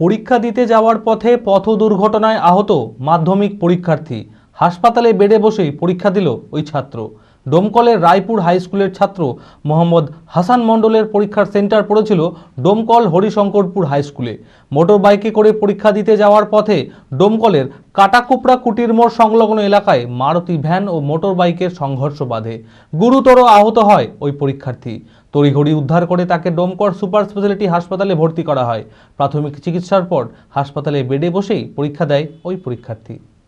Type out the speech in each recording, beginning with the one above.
পরীক্ষা দিতে যাওয়ার পথে পথ দুর্ঘটনায় আহত মাধ্যমিক পরীক্ষার্থী। হাসপাতালে বেডে বসেই পরীক্ষা দিল ওই ছাত্র। ডোমকলের রায়পুর হাই স্কুলের ছাত্র মোহাম্মদ হাসান মণ্ডলের পরীক্ষার সেন্টার পড়েছিল ডোমকল হরিশঙ্করপুর হাই স্কুলে। মোটর বাইকে করে পরীক্ষা দিতে যাওয়ার পথে ডোমকলের কাটাকুপড়া কুটির মোড় সংলগ্ন এলাকায় মারুতি ভ্যান ও মোটর বাইকের সংঘর্ষ বাধে। গুরুতর আহত হয় ওই পরীক্ষার্থী। তড়িঘড়ি উদ্ধার করে তাকে ডোমকল সুপার স্পেশালিটি হাসপাতালে ভর্তি করা হয়। প্রাথমিক চিকিৎসার পর হাসপাতালে বেডে বসেই পরীক্ষা দেয় ওই পরীক্ষার্থী।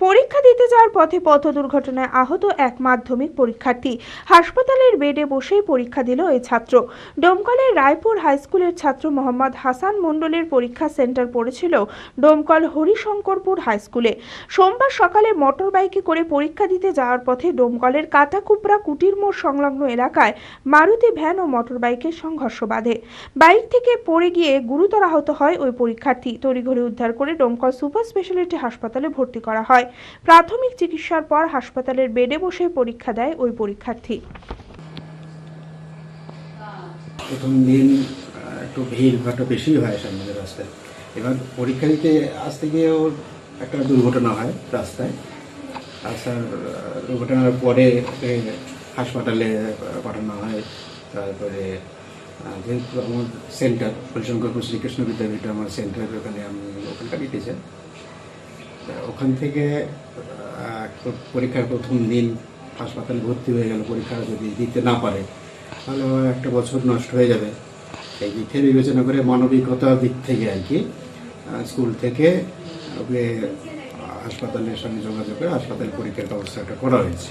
পরীক্ষা দিতে যাওয়ার পথে পথ দুর্ঘটনায় আহত এক মাধ্যমিক পরীক্ষার্থী। হাসপাতালের বেডে বসেই পরীক্ষা দিল এই ছাত্র। ডোমকলের রায়পুর হাই স্কুলের ছাত্র মোহাম্মদ হাসান মণ্ডলের পরীক্ষা সেন্টার পড়েছিল ডোমকল হরিশঙ্করপুর হাই স্কুলে। সোমবার সকালে মোটর বাইকে করে পরীক্ষা দিতে যাওয়ার পথে ডোমকলের কাটাকুপড়া কুটির মোড় সংলগ্ন এলাকায় মারুতি ভ্যান ও মোটর বাইকের সংঘর্ষ বাধে। বাইক থেকে পড়ে গিয়ে গুরুতর আহত হয় ওই পরীক্ষার্থী। তড়িঘড়ি উদ্ধার করে ডোমকল সুপার স্পেশালিটি হাসপাতালে ভর্তি করা হয়। প্রাথমিক চিকিৎসার পর হাসপাতালের বেডে বসে পরীক্ষা দেয় ওই পরীক্ষার্থী। প্রথম দিন একটু ভিড়, ভাট্টা বেশি হয় সামনে রাস্তায়। এবার পরীক্ষা দিতে আসতে গিয়ে ওর একটা দুর্ঘটনা হয় রাস্তায়। রাস্তার দুর্ঘটনার পরে হাসপাতালে পাঠানো হয়। তারপরে যেহেতু আমার সেন্টার হরিশঙ্করপুর শ্রীকৃষ্ণ বিদ্যাপীঠ আমার সেন্টার, ওখানে আমি ওখানকারই তা ওখান থেকে পরীক্ষার প্রথম দিন হাসপাতালে ভর্তি হয়ে গেল, পরীক্ষা যদি দিতে না পারে, তাহলে একটা বছর নষ্ট হয়ে যাবে। এই দিক থেকে বিবেচনা করে মানবিকতার দিক থেকে আর কি স্কুল থেকে ওকে হাসপাতালের সঙ্গে যোগাযোগ করে হাসপাতাল পরীক্ষার ব্যবস্থা একটা করা হয়েছে।